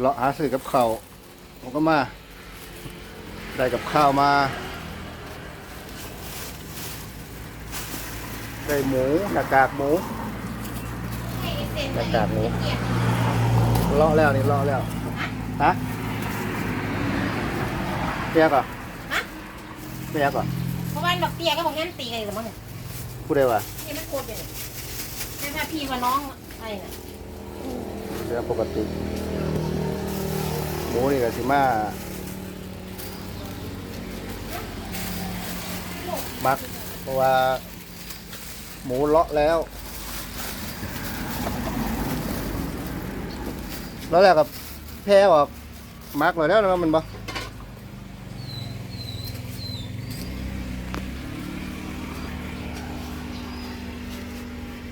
เลาะหาซื้อกับข้าวผมก็มาได้กับข้าวมา ได้หมูหน้ากากหมูหน้ากากหมูเลาะแล้วนี่เลาะแล้วฮะเปียกอะฮะเปียกอะเพราะว่าดอกเตี้ยก็บอกงั้นตีกันเลยเหรือมั้งเนี่ยพูดได้ว่านี่มันโคตรเลยเนี่ยถ้าพี่ว่าน้องอะไรน่ะเรื่องปกติ มูนี่ก็สิมามัก เพราะว่า หมูเลาะแล้วแล้วแรกกับแพ้ออกมักเลยแล้วนะมันบ่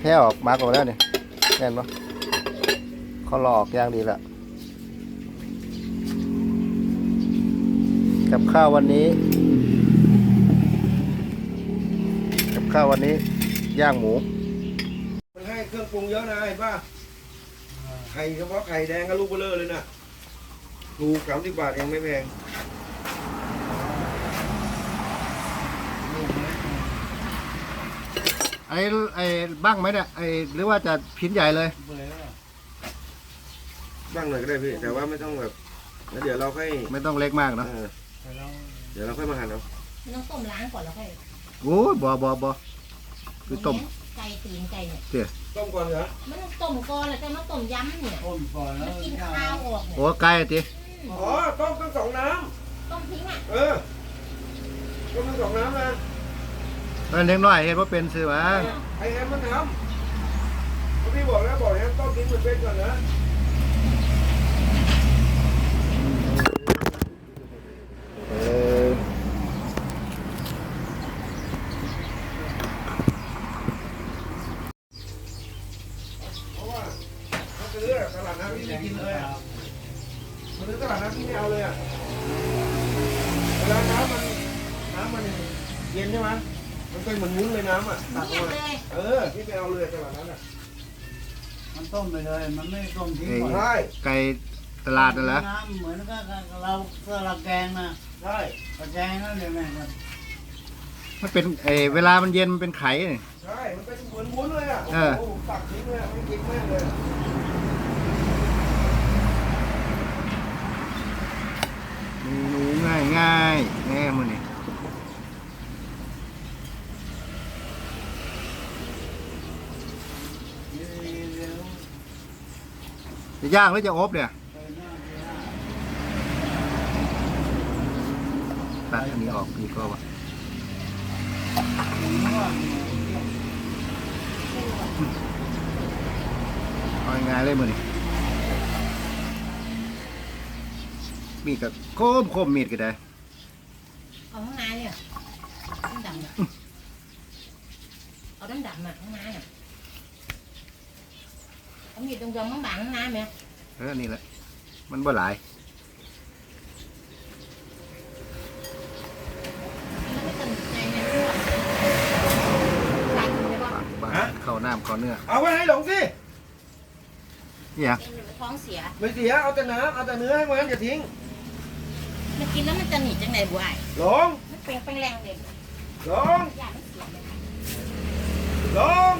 แพ้ออกมักออกแล้วเนี่ยแน่นบ่เขาหลอกอย่างดีละ กับข้าววันนี้ กับข้าววันนี้ ย่างหมู มันให้เครื่องปรุงเยอะนะเห็นป่ะไข่เฉพาะไข่แดงก็ลูกเบลเลอเลยนะถูกสามสิบบาทเองไม่แพงไอ้ไอ้บ้างไหมเนี่ยไอ้หรือว่าจะพินใหญ่เลย บ้างหน่อยก็ได้พี่ แต่ว่าไม่ต้องแบบแล้วเดี๋ยวเราค่อยไม่ต้องเล็กมากเนาะ เออ เดี๋ยวเราค่อยมาหั่นเอามันต้องต้มล้างก่อนแล้วค่อยโอ้ยบอบอบอคือต้มไก่ตีนไก่เนี่ยต้มก่อนเหรอมันต้องต้มก่อนแล้วจะมาต้มยำเนี่ยต้มก่อนแล้มัวนกินข้าวออกเนี่ยโอ้ไก่ติอ๋อต้มทั้งสองน้ต้มทิ้งอะำเออต้มทั้งสองน้ำนะตอนเล็กน้อยเห็นว่าเป็นซื้อมาไอ้แฮมมันทำพี่บอกแล้วบอกแฮมต้มทิ้งมันเป็นก่อนนะ เออ เพราะว่าถ้าซื้ออะตลาดน้ำพี่ไม่กินเลยอะมัน ซื้อตลาดน้ำพี่ไม่เอาเลยอะเวลาน้ำมันน้ำมันเย็นใช่ไหมมันเป็นเหมือนวุ้นเลยน้ำอะตักเงียบมาเลยเออพี่ไปเอาเลยตลาดนั้นอะมันต้มไปเลย มันไม่ต้มทิ้งก่อนใช่ไก่ตลาดนั่นแหละน้ำเหมือนกับเราเสื้อเราแกงนะใช่เราแกงนั่นเดี๋ยวแม่งมันเป็นไอ้เวลามันเย็นมันเป็นไข่นี่ใช่ มันเป็นเหมือนวุ้นเลยอะเออโอ้โหตักทิ้งเลยอะไม่กินแม่งเลย เมนู ง่ายง่ายแง่มือนี่จะย่างหรือจะอบเนี่ยไปหน้าตัดอันนี้ออกดีก็ว่าเอาง่ายเลยมือนี่มีกับ มโคมมีดก็ได้เอาข้างในเนี่ยต้มดำอะเอาต้มดำอะข้างในอะเอามีดตรงยองข้างบางข้างในไหมเออนี่แหละ มันบ่หลายไม่สนใจนะหลังเลยว่าบางๆเข้าน้ำเข้าเนื้อเอาไว้ให้หลงสินี่ยังท้องเสียไม่เสีย เอาแต่น้ำเอาแต่เนื้อให้มันอย่าทิ้ง มันกินแล้วมันจะหนีจังไหนบัวไอ้หลงมันเป็นเป็นแรงเด็กหลงอยากไม่เสียเลยหลง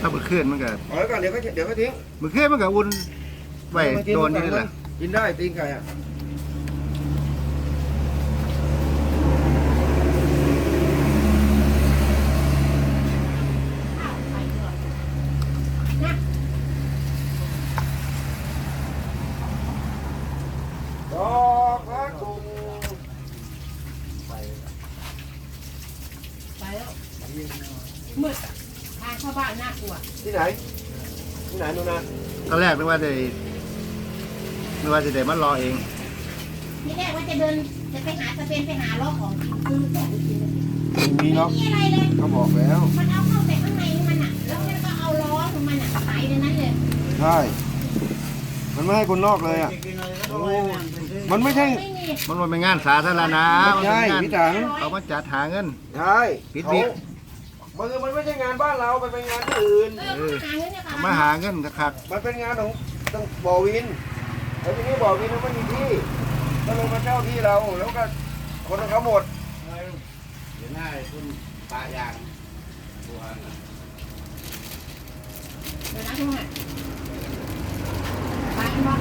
ถ้ามือเคลื่อนมันก็เอาไว้ก่อนเดี๋ยวก็เดี๋ยวก็ทิ้งมือเคลื่อนมันก็อุ่นไว้มากิโดนนี่แหละกินได้ตีนไก่อะ ข้าวไปก่อนนะ ดอกพระกุง ไป ไปแล้วมืดทางเข้าบ้านน่ากลัว ที่ไหน ที่ไหนนูนนะ ตอนแรกนึก ว่าจะนึกว่าจะได้มารอเองนี่แรกว่าจะเดินจะไปหาสเปนไปหาล้อของซื้อของกินเลยไม่มีหรอกไม่มีอะไรเลย เขาบอกแล้ว มันเอาเข้าแต่ข้างในมันอะ แล้วมันก็เอาล้อของมันอะใส่ในนั้นเลยใช่ มันไม่ให้คนนอกเลยอะจะกินอะไรก็ไว้แม่งไปซื้อมันไม่ใช่ ไม่มีมันว่าเป็นงานสาธารณะไม่ใช่มันเป็นพี่งานถัง เขามาจัดหาเงิน ใช่ปิด เขา วิกมันคือมันไม่ใช่งานบ้านเราไปเป็นงานที่อื่น เออเขาหาเงินเนี่ยค่ะมาหาเงินคักมันเป็นงานของต้องบ่อวินแล้วทีนี้บ่อวินมันไม่มีที่ก็เลยมาเช่าที่เราแล้วก็คนของเขาหมดเดี๋ยวหน้าคุณปะยางตัวน่ะเดี๋ยวนะทุกคนปลาเป็นบ่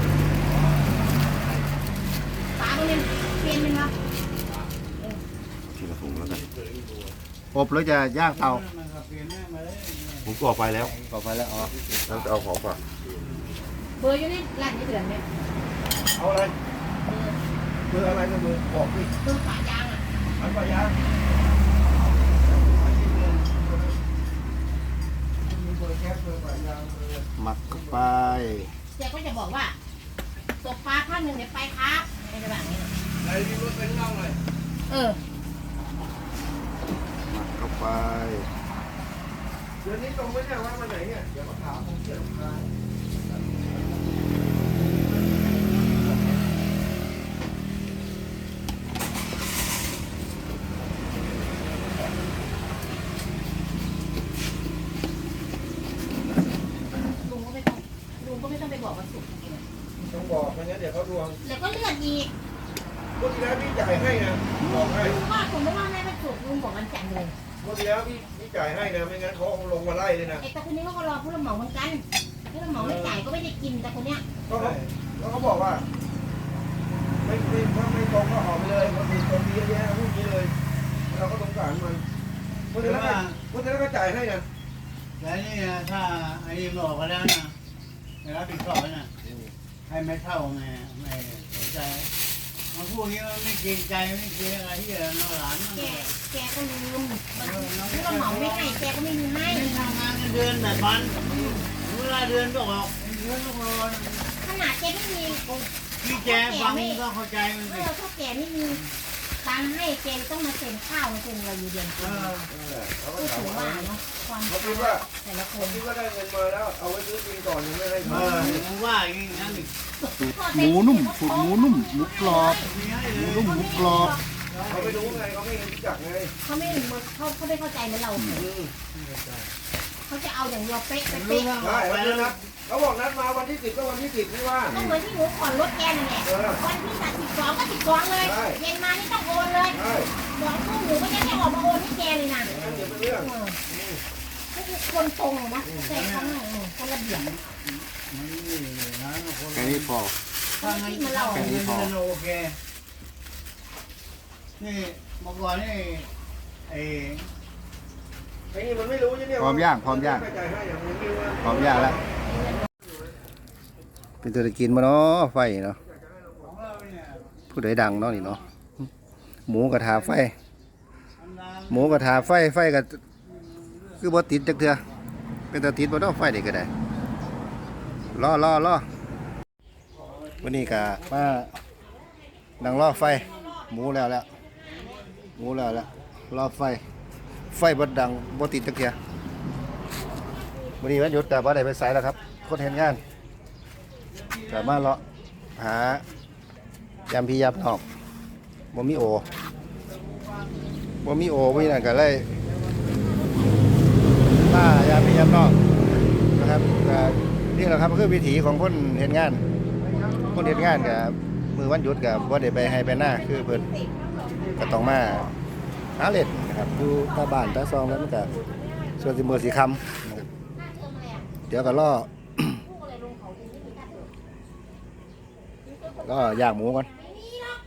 ปลาตัวนี้เปลี่ยนเป็นบ่ทีละถุงแล้วกัน อบแล้วจะย่างเตามันก็เปลี่ยนแม่มาเลยผมก่อไฟแล้วต่อไปแล้วอ๋อเราจะเอาของฝากเบอร์อยู่ในร้านนี้เดือนเนี่ยเอาอะไรเบอร์เบอร์อะไรก็เบอร์บอกพี่เบอร์ฝายางอะอันปะยางมีเบอร์แคปเบอร์ปะยางเบอร์หมักเข้าไปเจ๊ก็จะบอกว่าตกปลาข้างหนึ่งเดี๋ยวไปครับไม่ได้แบบนี้นะอะไรที่รถเป็นน่องเลยเออหมัก เข้าไปเดือนนี้ตรงไหมเนี่ยว่าวันไหนเนี่ยเดี๋ยวมาถามผมเชื่อผมได้ลุงก็ไม่ต้องลุงก็ไม่ต้องไปบอกว่าสุกต้องบอกไม่งั้นเดี๋ยวเขาดวงแล้วก็เลื่อนอีกเมื่อที่แล้วพี่จ่ายให้นะบอกให้ลุงว่าผมไม่ว่าแม่ไม่สุกลุงบอกวันจันทร์เลย เมื่อที่แล้วพี่พี่จ่ายให้นะไม่งั้นเขาเอาลงมาไล่เลยนะไอ้ตาคนนี้เขาก็รอผู้รับเหมาเหมือนกันผู้รับเหมาไม่จ่ายก็ไม่ได้กินแต่คนเนี้ยก็เขาแล้วเขาบอกว่า ไม่ไม่ถ้าไม่ตรงก็ออกไปเลยมันมีตรงนี้เยอะแยะพูดอย่างนี้เลย เราก็สงสารมันเมื่อที่แล้วก็เมื่อที่แล้วก็จ่ายให้นะแล้วนี่นะถ้าไอ้นี่บอกมาแล้วนะเดี๋ยวรับผิดชอบนะให้ไม่เท่าไงไม่สนใจ มันพูดอย่างนี้มันไม่เกรงใจไม่เกรงอะไรที่เราหลานมันแกแกก็ลืมมันผู้รับเหมาไม่ให้แกก็ไม่มีให้ไม่ทำงานเงินเดือนแบบมันเวลาเดือนก็ออกเดือนก็รอขนาดแกไม่มีพี่แจฟังก็เข้าใจมันเอสิอถ้าแกไม่มี ตังค์ให้แกต้องมาเซ็นข้าวมาเซ็นอะไรอยู่เดือนเอเดียวอเออเขาก็ก็ถาถืมอว่าว่าเนาะความเขาคิดว่าแต่ละคคนนที่ก็ได้เงินมาแล้ว เอาไว้ซื้อกินก่อนยังไม่ให้เอเขาอมึงว่าอย่างนั้นอีกหมูนุ่มสูตรหมูนุ่มหมูกรอบมีให้หเลมูยนุ่มหมูกรอบเขาไม่รู้ไงเขาไม่รู้จักไงเขาไม่เขาเขาไม่เข้าใจเหมือนเรา อืม เขาจะเอาอย่างเดียวเป๊ะรู้เป๊ะว่าได้ไปวันนี้แล้วนัดเขาบอกนัดมาวันที่สิบก็วันที่สิบไม่ว่า ก็เหมือนที่หนูผ่อนรถแกนั่นแหละเออวันที่ตัดสิบสองก็สิบสองเลยใช่ เย็นมานี่ต้องโอนเลยใช่สองทุ่มหนูก็ยังไม่ออกมาโอนให้แกเลยนะงั้นเดี๋ยวเป็นเรื่องเออก็คือคนตรงอะนะแต่เขาไม่เออคนระเบียบมันนี่เลยนะคนแค่นี้พอถ้างั้นถ้าเป็นเงินโอเค นี่เมื่อก่อนนี่ไอ้ ไอ้นี่มันไม่รู้ใช่ไหมพร้อมย่างพร้อมย่างไม่จ่ายให้อย่างนี้ว่าพร้อมย่างแล้ว เป็นตัวจะกินมาเนาะไฟเนาะของเราเนี่ยผู้ใดดังเนาะนี่เนาะหมูกระทาไฟอันนั้นหมูกระทาไฟไฟก็คือบ่ติดจักเทื่อเป็นตาติดบ่เนาะไฟนี่ก็ได้รอรอรอวันนี้ก็มาดังรอไฟ หมูแล้วแล้วหมูแล้วแล้วรอไฟ ไฟบ่ดังบ่ติดจักเทื่อวันนี้วันหยุดแต่บ่าได้ไปไสแล้วครับคนเห็นงานแต่มาเลาะหายามพี่ยามนอกบ่มีโอบ่มีโอบ่มีนั่นก็เลยมายามพี่ยามน้องนะครับนี่แหละครับคือวิถีของคนเฮ็ดงาน คนเฮ็ดงานก็มือวันหยุดก็บ่ได้ไปให้ไปหน้าคือเพิ่นก็ต้องมา หาเล่นนะครับอยู่ตาบ้านตาซองแล้วมันก็ส่วนสิมือสิค่ำนะครับเดี๋ยวก็รอรอย่างหมูก่อน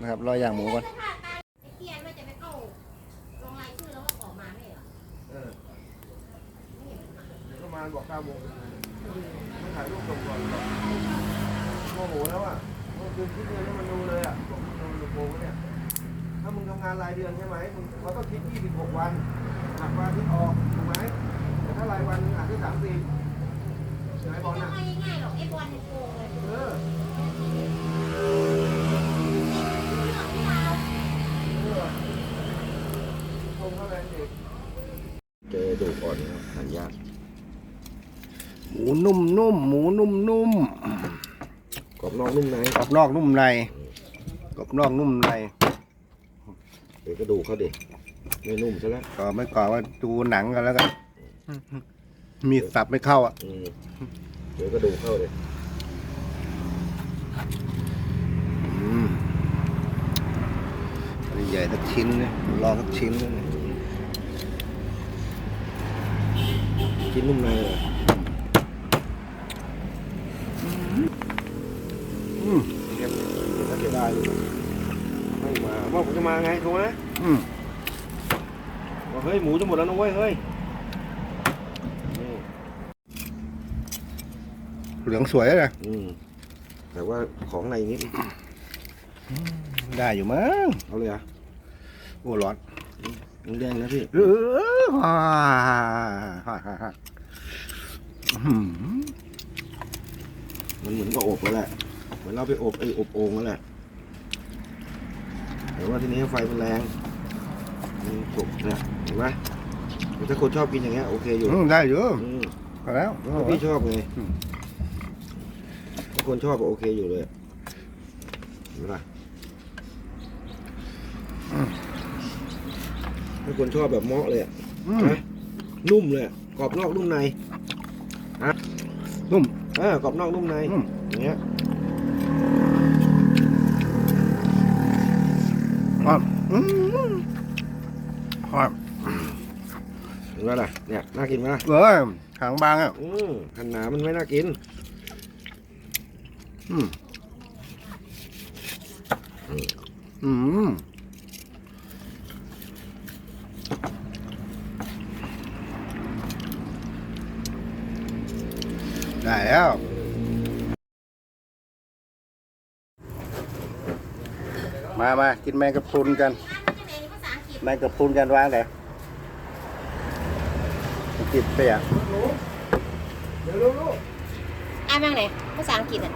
นะครับรอย่างหมูก่อนมาณบอกเก้าโมงไม่ถ่ายรูปส่งก่อนโมโหแล้วอะเมื่อคืนคิดเงินให้มันดูเลยอะบอกมึงโดนโกงเนี่ย ถ้ามึงทำงานรายเดือนใช่ไหมมึงเขาต้องคิด 26 วันหักวันที่ออกถูกไหมแต่ถ้ารายวันมึงหักที่30ใช่ไหมบอลไม่น่ะค่อยง่ายหรอกไอ้บอลเนี่ยโกงเลยเออโกงเท่านั้นเองเจอดูก่อนหันยากหมูนุ่มนุ่มๆหมูนุ่มนุ่มกรอบนอกนุ่มในๆกรอบนอกนุ่มในกรอบนอกนุ่มใน เดี๋ยวก็ดูเขาดิไม่นุ่มใช่ไหมก่อไม่ก่อว่าดูหนังกันแล้วกันมีสับไม่เข้าอะเดี๋ยวก็ดูเข้าเลยใหญ่สักชิ้นเลยลองสักชิ้นนะชิ้นนุ่มในเลย ว่าผมจะมาไงถูกไหมอืมว่าเฮ้ยหมูจะหมดแล้วนะเว้ยเฮ้ยนี่เหลืองสวยเลยนะอืมแต่ว่าของในนิดได้อยู่มั้งเอาเลยอะโอ้ร้อนมันแดงนะพี่เออฮ่าฮ่าฮ่าฮ่าอื้อหือมันเหมือนกับอบแล้วแหละเหมือนเราไปอบไอ้อบโอ่งนั่นแหละ แต่ว่าทีนี้ไฟมันแรงมันสุกเนี่ยเห็นไหมแต่ถ้าคนชอบกินอย่างเงี้ยโอเคอยู่อืมได้อยู่อืมพอแล้วถ้าพี่ชอบไงอืมถ้าคนชอบก็โอเคอยู่เลยเห็นปะถ้าคนชอบแบบเมาะเลยอะอืมนะนุ่มเลยอะกรอบนอกนุ่มในนุ่มเออกรอบนอกนุ่มในอืมอย่างเงี้ย อะอืมอะเห็นไหมล่ะเนี่ยน่ากินไหมล่ะเอ้ยหางบางอะอืมขันหนามันไม่น่ากิน อืมอืมได้แล้ว มามากินแมงกะพรุนกันภาษาอังกฤษแมงกะพรุนกันวางไหนกินเปียกเดี๋ยวลูกอ่านบ้างไหนภาษาอังกฤษอะ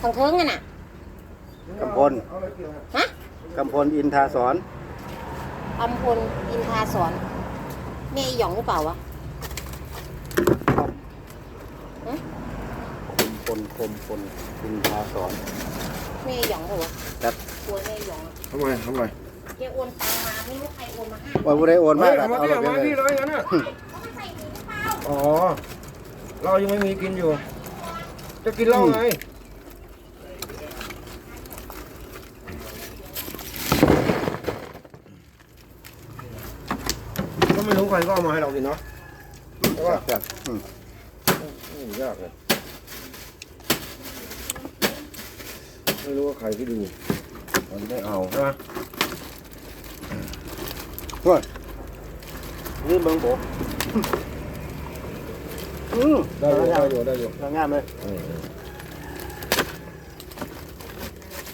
ทางเทิงกันอะกำพลเอาอะไรเกี่ยวอะฮะกำพลอินทาสอนอำพลอินทาสอนแม่อีหยองหรือเปล่าวะ คมพลคมพลอินทาสอนแม่อีหยองเปล่าวะครับตัวแม่อีหยองอะทำไมทำไมแกโอนตังมาไม่รู้ใครโอนมาให้ว่าผู้ใดโอนเฮ้มายกเอามาเอาที่แบบเอามานี้ที่เลยเลยงั้นน่ะเขาไม่ใส่หมูหรือเปล่าอ๋อ เรายังไม่มีกินอยู่ จะกินเหล้าไงก็ไม่รู้ใครก็เอามาให้เรากินเนาะใช่ป่ะครับอืมอืมยากเลย ไม่รู้ว่าใครที่ดูมันไม่เอาใช่ไหมนี่เบิงโบอืมได้อยู่ได้อยู่ได้อยู่ทางงามเลยเออ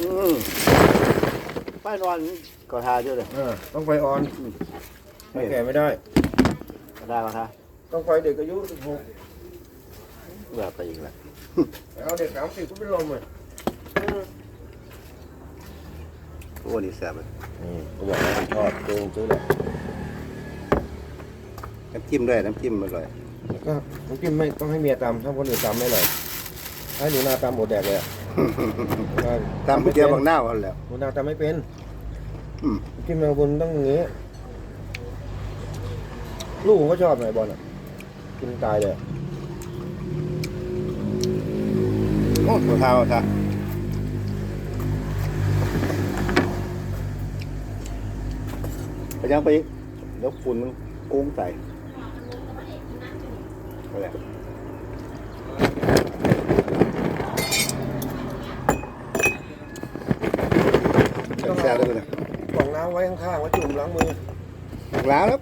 อืมป้ายนอนก็ทาเยอะเลยเออต้องไฟออนไม่แก่ไม่ได้ก็ทาก็ทาต้องไฟเด็กอายุสิบหกเบื่อไปอีกแล้ว เอาเด็กสามสิบก็เป็นลมเลย โอ้นี่แสบเลยอืมก็บอกว่าผมชอบเจงซื้อเลยน้ำจิ้มด้วยน้ำจิ้มอร่อยแล้วก็น้ำจิ้มไม่ต้องให้เมียตำถ้าคนอื่นตำไม่เลยให้หนูนาตำหมดแดกเลยอะ ตามก๋วยเตี๋ยวบางหน้าวันแล้ว หนูนาตำไม่เป็นอืม น้ำจิ้มแมงบนต้องอย่างงี้ ลูกผมก็ชอบไหนบอลอะ กินตายเลยอะ โอ้ก็ทาก็ทา ไปยังไปอีกเดี๋ยวฝุ่นมันกุ้งใส่เอาแหละแซ่บเลยนะกล่องน้ำไว้ข้างๆไว้จุ่มล้างมือล้างแล้ว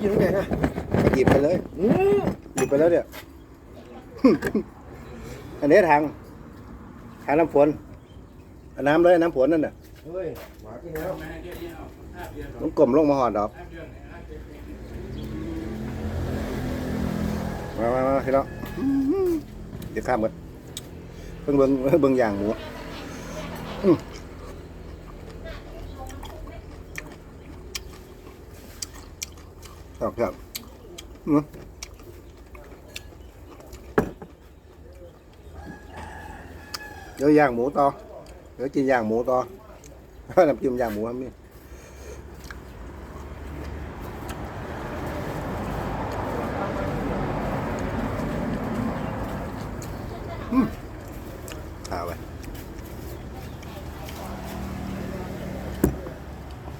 กินน้ำแข็งอะหยิบไปเลยอืมหยิบไปแล้วเนี่ยอันนี้ทางทางน้ำฝนเอาน้ำเลยน้ำฝนนั่นน่ะเฮ้ยหมากินแล้ว มันกลมลงมาหอดดอกมามามาพี่น้องเดี๋ยวข้ามกันเพิ่งเบิ่งเบิ่งอย่างหมูอืมครับครับอืมเดี๋ยวย่างหมูต่อเดี๋ยวกินย่างหมูต่อน้ำจิ้มย่างหมูครับนี่อืมข้าวไป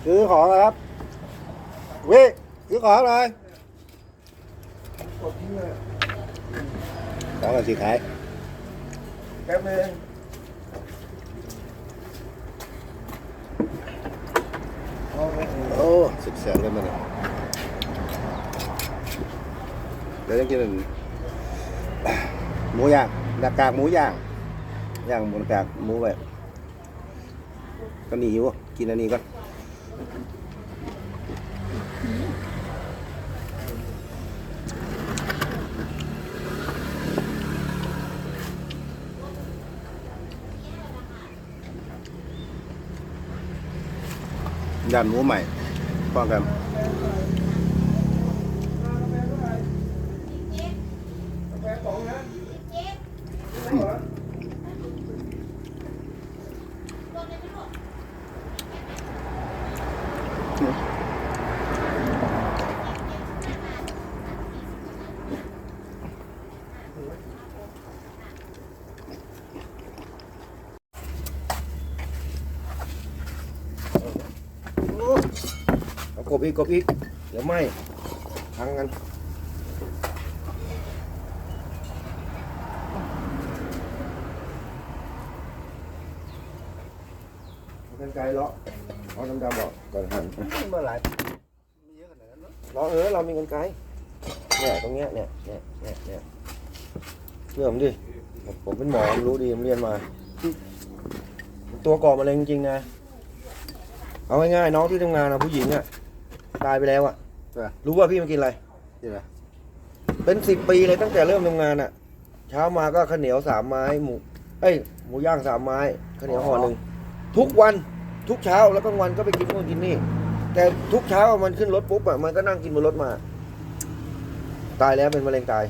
ซื้อของนะครับวิซื้อ ของหน่อยกดทิ้งเลยของกันสิขายแป๊บนึงเอาไปโอ้สิบแสนเลยมันเนี่ยเดี๋ยวจะกินอันหมูย่างหน้ากากหมูย่างย่างหมูหน้ากากหมูแบบก็หนีอยู่กินอันนี้ก่อน ย่านหมูใหม่ป้องกัน แป๊บสองนะ เอากบอีกกบอีก เดี๋ยวไหมพังกันเอากันไกลเลาะเอาดำๆบอกก่อนหันเมื่อไหร่เลาะเออเรามีกันไกลเนี่ยตรงเนี้ยเนี่ยเนี่ยเนี่ยเนี่ยเชื่อผมดิผมเป็นหมอรู้ดีผมเรียนมา ตัวก่อมะเร็งจริงนะ เอาง่ายๆน้องที่ทำงานนะผู้หญิงอะ ตายไปแล้วอะ รู้ว่าพี่มากินอะไรนี่แหละเป็นสิบปีเลยตั้งแต่เริ่มทำงานอะ เช้ามาก็ข้าวเหนียวสามไม้หมูเอ้ยหมูย่างสามไม้ข้าวเหนียวห่อหนึ่งทุกวันทุกเช้าแล้วกลางวันก็ไปกินนู่นกินนี่ แต่ทุกเช้ามันขึ้นรถปุ๊บอะมันก็นั่งกินบนรถมา ตายแล้วเป็นมะเร็งตาย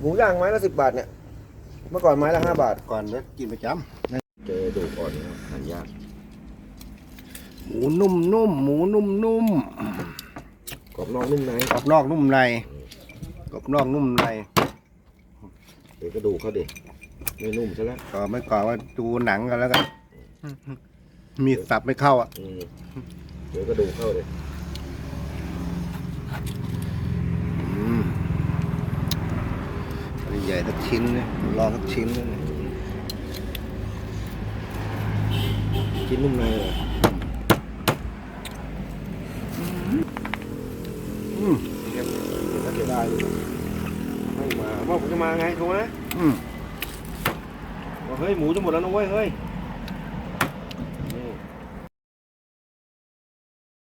หมูย่างไม้ละสิบบาทเนี่ย เมื่อก่อนไม้ละห้าบาท ก่อนเด้อกินประจเจอดูอ่อนหันยากำ หมูนุ่มๆหมูนุ่มกรอบนอกนุ่มในๆกรอบนอกนุ่มในกรอบนอกนุ่มในเดี๋ยวกระดูกเขาดิไม่นุ่มซะแล้วก็ไม่ก่อนว่าดูหนังกันแล้วกันมีดสับไม่เข้าอะอืมเดี๋ยวกระดูกเข้าเลยอืมอันนี้ใหญ่สักชิ้นเลยรอสักชิ้นเลยกินนุ่มในเลย อืมเก็บแล้วเสียดายเลยไม่มาว่าผมจะมาไงถูกไหมอืมบอกเฮ้ยหมูจะหมดแล้วนะเว้ยเฮ้ย